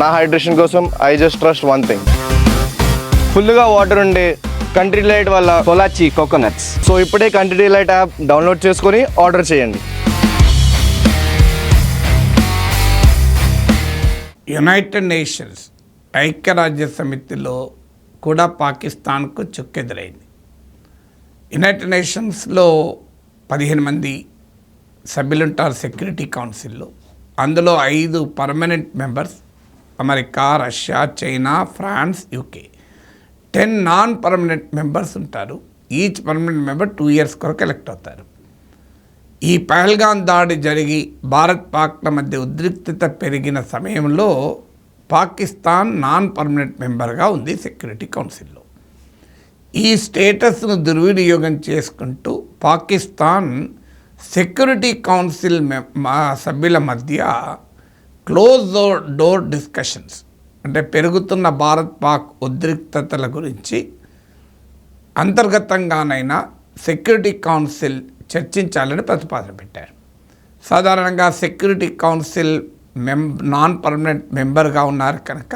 నా హైడ్రేషన్ కోసం I just trust one thing ఫుల్గా వాటర్ ఉండే కంట్రీ లైట్ వల్ల కొలాచి కోకోనట్స్ సో ఇప్పుడే కంట్రీ లైట్ యాప్ డౌన్లోడ్ చేసుకొని ఆర్డర్ చేయండి. యునైటెడ్ నేషన్స్ ఐక్యరాజ్య సమితిలో కూడా పాకిస్తాన్కు చుక్కెదురైంది. యునైటెడ్ నేషన్స్లో పదిహేను మంది సభ్యులుంటారు సెక్యూరిటీ కౌన్సిల్లో అందులో ఐదు permanent members America Russia China France UK. Ten non permanent members ఉంటారు. Each permanent member two years కొరకు ఎలక్ట్ అవుతారు. ఈ పహల్గాన్ దాడి జరిగి భారత్ పాక్ల మధ్య ఉద్రిక్తత పెరిగిన సమయంలో పాకిస్తాన్ నాన్ పర్మనెంట్ మెంబర్గా ఉంది సెక్యూరిటీ కౌన్సిల్లో. ఈ స్టేటస్ను దుర్వినియోగం చేసుకుంటూ పాకిస్తాన్ సెక్యూరిటీ కౌన్సిల్ మె- మా సభ్యుల మధ్య క్లోజ్ డోర్ డిస్కషన్స్ అంటే పెరుగుతున్న భారత్ పాక్ ఉద్రిక్తతల గురించి అంతర్గతంగానైనా సెక్యూరిటీ కౌన్సిల్ చర్చించాలని ప్రతిపాదన పెట్టారు. సాధారణంగా సెక్యూరిటీ కౌన్సిల్ మెం నాన్ పర్మనెంట్ మెంబర్గా ఉన్నారు కనుక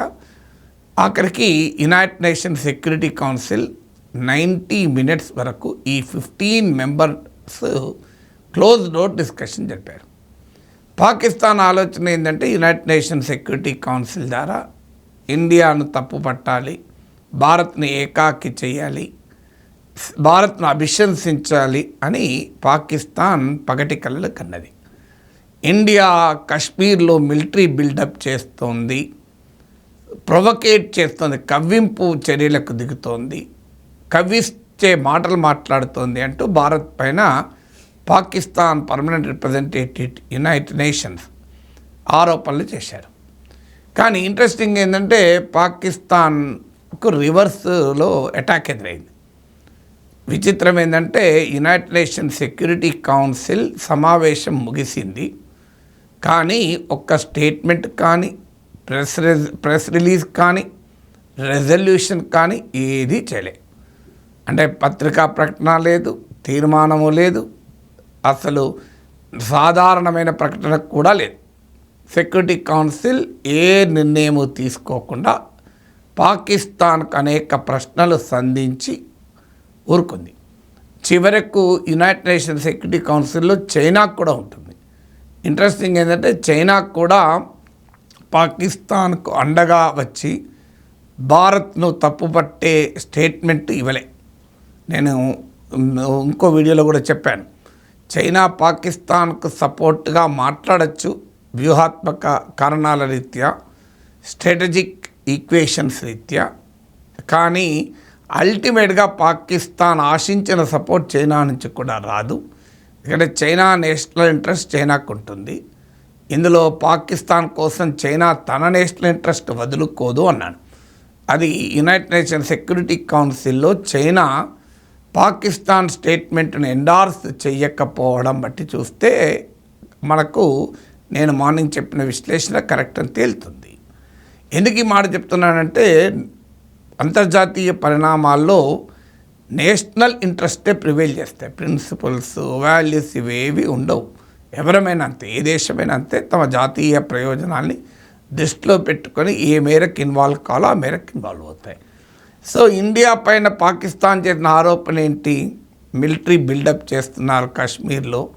ఆఖరికి United Nation security council ninety minutes వరకు ఈ fifteen members close door discussion జరిపారు. పాకిస్తాన్ ఆలోచన ఏంటంటే యునైటెడ్ నేషన్ సెక్యూరిటీ కౌన్సిల్ ద్వారా ఇండియాను తప్పు పట్టాలి భారత్ని ఏకాకి చేయాలి భారత్ను అభిశంసించాలి అని పాకిస్తాన్ పగటి కళ్ళు కన్నది. ఇండియా కశ్మీర్లో మిలిటరీ బిల్డప్ చేస్తోంది ప్రొవకేట్ చేస్తోంది కవ్వింపు చర్యలకు దిగుతోంది కవ్వించే మాటలు మాట్లాడుతోంది అంటూ భారత్ పైన Pakistan permanent representative United Nations ఆరోపణలు చేశారు. కానీ ఇంట్రెస్టింగ్ ఏంటంటే పాకిస్తాన్కు రివర్స్లో అటాక్ ఎదురైంది. విచిత్రం ఏంటంటే యునైటెడ్ నేషన్ సెక్యూరిటీ కౌన్సిల్ సమావేశం ముగిసింది. కానీ ఒక్క స్టేట్మెంట్ కానీ ప్రెస్ ప్రెస్ రిలీజ్ కానీ రెజల్యూషన్ కానీ ఏదీ చేయలే. అంటే పత్రికా ప్రకటన లేదు తీర్మానము లేదు అసలు సాధారణమైన ప్రకటన కూడా లేదు. సెక్యూరిటీ కౌన్సిల్ ఏ నిర్ణయం తీసుకోకుండా పాకిస్తాన్కు అనేక ప్రశ్నలు సంధించి ఊరుకుంది. చివరకు యునైటెడ్ నేషన్ సెక్యూరిటీ కౌన్సిల్లో చైనాకు కూడా ఉంటుంది. ఇంట్రెస్టింగ్ ఏంటంటే చైనాకు కూడా పాకిస్తాన్కు అండగా వచ్చి భారత్ను తప్పుపట్టే స్టేట్మెంట్ ఇవ్వలే. నేను ఇంకో వీడియోలో కూడా చెప్పాను. చైనా పాకిస్తాన్కు సపోర్ట్గా మాట్లాడచ్చు వ్యూహాత్మక కారణాల రీత్యా స్ట్రాటజిక్ ఈక్వేషన్స్ రీత్యా. కానీ అల్టిమేట్గా పాకిస్తాన్ ఆశించిన సపోర్ట్ చైనా నుంచి కూడా రాదు. ఎందుకంటే చైనా నేషనల్ ఇంట్రెస్ట్ చైనాకు ఉంటుంది. ఇందులో పాకిస్తాన్ కోసం చైనా తన నేషనల్ ఇంట్రెస్ట్ వదులుకోదు అన్నాడు. అది యునైటెడ్ నేషన్ సెక్యూరిటీ కౌన్సిల్లో చైనా పాకిస్తాన్ స్టేట్మెంట్ను ఎండార్స్ చేయకపోవడం బట్టి చూస్తే మనకు నేను మార్నింగ్ చెప్పిన విశ్లేషణ కరెక్ట్ అని తేలుతుంది. ఎందుకు ఈ మాట చెప్తున్నానంటే అంతర్జాతీయ పరిణామాల్లో నేషనల్ ఇంట్రెస్టే ప్రివైల్ చేస్తాయి. ప్రిన్సిపల్స్ వాల్యూస్ ఇవేవి ఉండవు. ఎవరమైనా అంతే ఏ దేశమైనా అంతే తమ జాతీయ ప్రయోజనాల్ని దృష్టిలో పెట్టుకొని ఏ మేరకు ఇన్వాల్వ్ కావాలో ఆ మేరకు ఇన్వాల్వ్ అవుతాయి. సో ఇండియా పైన పాకిస్తాన్ చేసిన ఆరోపణ ఏంటి? మిలిటరీ బిల్డప్ చేస్తున్నారు కాశ్మీర్లో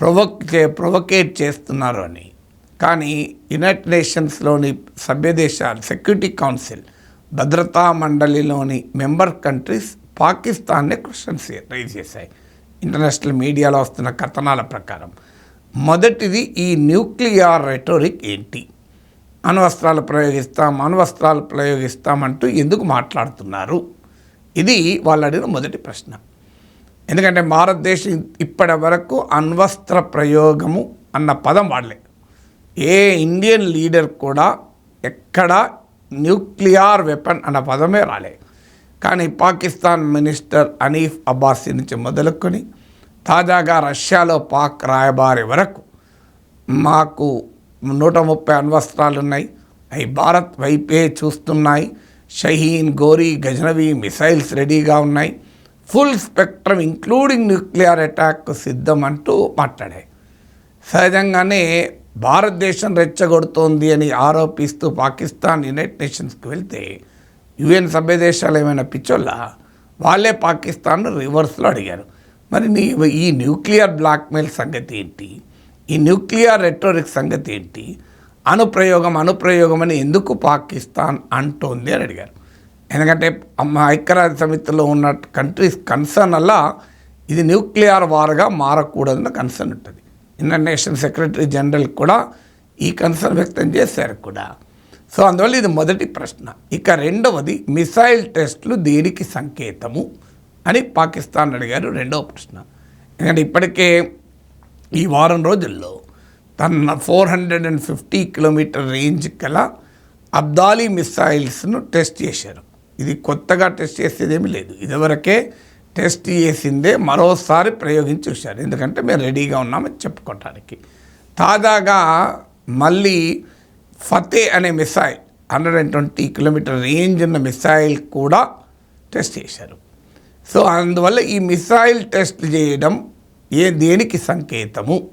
ప్రొవోక్ చే ప్రొవకేట్ చేస్తున్నారు అని. కానీ యునైటెడ్ నేషన్స్లోని సభ్యదేశాలు సెక్యూరిటీ కౌన్సిల్ భద్రతా మండలిలోని మెంబర్ కంట్రీస్ పాకిస్తాన్నే క్వశ్చన్స్ రైజ్ చేశాయి. ఇంటర్నేషనల్ మీడియాలో వస్తున్న కథనాల ప్రకారం. మొదటిది ఈ న్యూక్లియర్ రెటోరిక్ ఏంటి? అణువస్త్రాలు ప్రయోగిస్తాం అణువస్త్రాలు ప్రయోగిస్తామంటూ ఎందుకు మాట్లాడుతున్నారు? ఇది వాళ్ళు అడిగిన మొదటి ప్రశ్న. ఎందుకంటే భారతదేశం ఇప్పటి వరకు అణ్వస్త్ర ప్రయోగము అన్న పదం వాడలే. ఏ ఇండియన్ లీడర్ కూడా ఎక్కడ న్యూక్లియర్ వెపన్ అన్న పదమే రాలే. కానీ పాకిస్తాన్ మినిస్టర్ అనీఫ్ అబ్బాసీ నుంచి మొదలుకొని తాజాగా రష్యాలో పాక్ రాయబారి వరకు మాకు నూట ముప్పై అణ్వస్త్రాలు ఉన్నాయి అవి భారత్ వైపే చూస్తున్నాయి. షహీన్ గోరీ గజనవి మిసైల్స్ రెడీగా ఉన్నాయి. Full spectrum including nuclear attack సిద్ధం అంటూ మాట్లాడాయి. సహజంగానే భారతదేశం రెచ్చగొడుతోంది అని ఆరోపిస్తూ పాకిస్తాన్ యునైటెడ్ నేషన్స్కి వెళ్తే యుఎన్ సభ్య దేశాలు ఏమైనా పిచ్చోళ్ళ? వాళ్ళే పాకిస్తాన్ రివర్స్లో అడిగారు. మరి నీ ఈ న్యూక్లియర్ బ్లాక్మెయిల్ సంగతి ఏంటి? ఈ న్యూక్లియర్ రెటోరిక్ సంగతి ఏంటి? అనుప్రయోగం అనుప్రయోగం అని ఎందుకు పాకిస్తాన్ అంటోంది అని అడిగారు. ఎందుకంటే ఐక్యరాజ్య సమితిలో ఉన్న కంట్రీస్ కన్సర్న్ అలా ఇది న్యూక్లియర్ వార్గా మారకూడదన్న కన్సర్న్ ఉంటుంది. ఇంటర్నేషనల్ సెక్రటరీ జనరల్ కూడా ఈ కన్సర్న్ వ్యక్తం చేశారు కూడా. సో అందువల్ల ఇది మొదటి ప్రశ్న. ఇక రెండవది మిసైల్ టెస్ట్లు దేనికి సంకేతము అని పాకిస్తాన్ అడిగారు రెండవ ప్రశ్న. ఎందుకంటే ఇప్పటికే ఈ వారం రోజుల్లో తన four hundred and fifty kilometer range గల అబ్దాలీ మిసైల్స్ను టెస్ట్ చేశారు. ఇది కొత్తగా టెస్ట్ చేసేదేమీ లేదు. ఇదివరకే టెస్ట్ చేసిందే మరోసారి ప్రయోగించి చూశారు. ఎందుకంటే మేము రెడీగా ఉన్నామని చెప్పుకోవటానికి. తాజాగా మళ్ళీ ఫతే అనే missile hundred and twenty kilometer range ఉన్న మిసైల్ కూడా టెస్ట్ చేశారు. సో అందువల్ల ఈ మిసైల్ టెస్ట్ చేయడం ఏ దేనికి సంకేతము?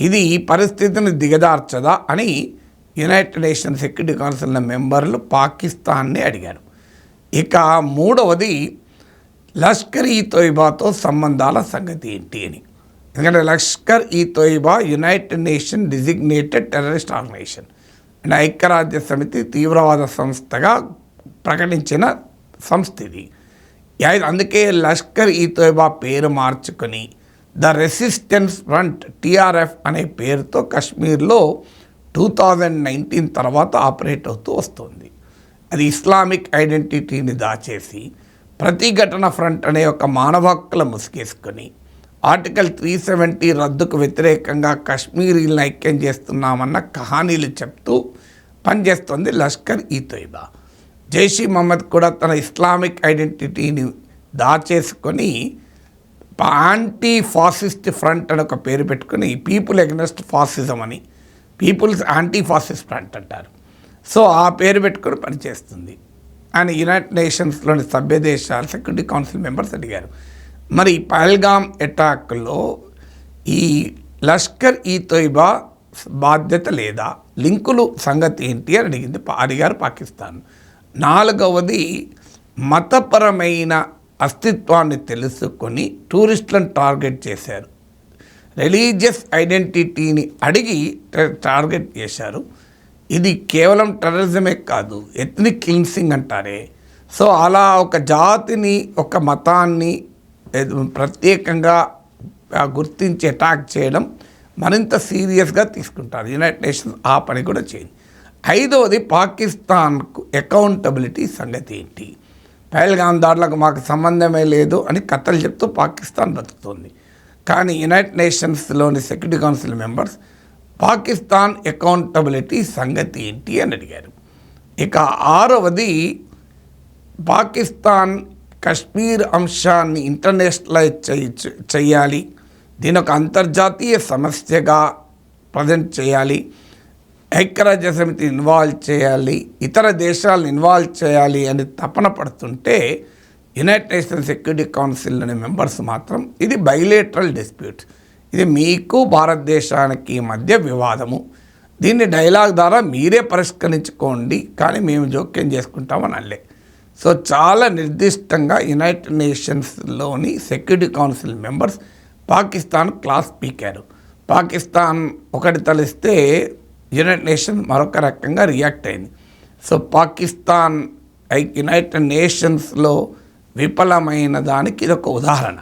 ఇది ఈ పరిస్థితిని దిగదార్చదా అని యునైటెడ్ నేషన్ సెక్యూరిటీ కౌన్సిల్ మెంబర్లు పాకిస్తాన్ని అడిగారు. ఇక మూడవది లష్కర్ ఈ తోయిబాతో సంబంధాల సంగతి ఏంటి అని. ఎందుకంటే Lashkar e Taiba United Nation designated terrorist organization and ఐక్యరాజ్య సమితి తీవ్రవాద సంస్థగా ప్రకటించిన సంస్థ ఇది. అందుకే లష్కర్ ఈ తోయిబా పేరు మార్చుకొని ద రెసిస్టెన్స్ ఫ్రంట్ టీఆర్ఎఫ్ అనే పేరుతో కశ్మీర్లో టూ థౌజండ్ నైన్టీన్ తర్వాత ఆపరేట్ అవుతూ వస్తుంది. అది ఇస్లామిక్ ఐడెంటిటీని దాచేసి ప్రతిఘటన ఫ్రంట్ అనే ఒక మానవ హక్కుల ముసుగేసుకొని ఆర్టికల్ త్రీ సెవెంటీ రద్దుకు వ్యతిరేకంగా కశ్మీరీలను ఐక్యం చేస్తున్నామన్న కహానీలు చెప్తూ పనిచేస్తుంది లష్కర్ ఈ తోయిబా. జైషీ మహమ్మద్ కూడా తన ఇస్లామిక్ ఐడెంటిటీని దాచేసుకొని యాంటీ ఫాసిస్ట్ ఫ్రంట్ అని ఒక పేరు పెట్టుకుని పీపుల్ ఎగ్నెస్ట్ ఫాసిజం అని. పీపుల్స్ యాంటీ ఫాసిస్ట్ ఫ్రంట్ అంటారు. సో ఆ పేరు పెట్టుకొని పనిచేస్తుంది. అని యునైటెడ్ నేషన్స్లోని సభ్య దేశాల సెక్యూరిటీ కౌన్సిల్ మెంబర్స్ అడిగారు. మరి పహల్గామ్ అటాక్లో ఈ లష్కర్ ఈ తొయిబా బాధ్యత లేదా? లింకులు సంగతి ఏంటి? అని అడిగింది పా- అడిగారు పాకిస్తాన్. నాలుగవది మతపరమైన అస్తిత్వాన్ని తెలుసుకొని టూరిస్టులను టార్గెట్ చేశారు. రిలీజియస్ ఐడెంటిటీని అడిగి టార్గెట్ చేశారు. ఇది కేవలం టెర్రరిజమే కాదు ఎథ్నిక్ క్లిన్సింగ్ అంటారే. సో అలా ఒక జాతిని ఒక మతాన్ని ప్రత్యేకంగా గుర్తించి అటాక్ చేయడం మరింత సీరియస్గా తీసుకుంటారు. యునైటెడ్ నేషన్స్ ఆ పని కూడా చేయండి ఐదవది పాకిస్తాన్కు అకౌంటబిలిటీ సంగతి ఏంటి? పహల్గామ్ దాడులకు మాకు సంబంధమే లేదు అని కథలు చెప్తూ పాకిస్తాన్ బతుకుతోంది. కానీ United నేషన్స్లోని security council members Pakistan accountability సంగతి ఏంటి అని అడిగారు. ఇక ఆరవది పాకిస్తాన్ కశ్మీర్ అంశాన్ని ఇంటర్నేషనలైజ్ చేయ- చేయాలి. దీని ఒక అంతర్జాతీయ సమస్యగా ప్రజెంట్ చేయాలి. ఐక్యరాజ్య సమితి ఇన్వాల్వ్ చేయాలి ఇతర దేశాలను ఇన్వాల్వ్ చేయాలి అని తపన పడుతుంటే యునైటెడ్ నేషన్ సెక్యూరిటీ కౌన్సిల్లోని మెంబర్స్ మాత్రం ఇది బైలేటరల్ డిస్ప్యూట్ ఇది మీకు భారతదేశానికి మధ్య వివాదము. దీన్ని డైలాగ్ ద్వారా మీరే పరిష్కరించుకోండి కానీ మేము జోక్యం చేసుకుంటామని అనలే. సో చాలా నిర్దిష్టంగా United నేషన్స్లోని security council members Pakistan class పీకారు. Pakistan ఒకటి తలిస్తే యునైటెడ్ నేషన్ మరొక రకంగా రియాక్ట్ అయింది. సో పాకిస్తాన్ ఐ యునైటెడ్ నేషన్స్లో విఫలమైన దానికి ఇది ఒక ఉదాహరణ.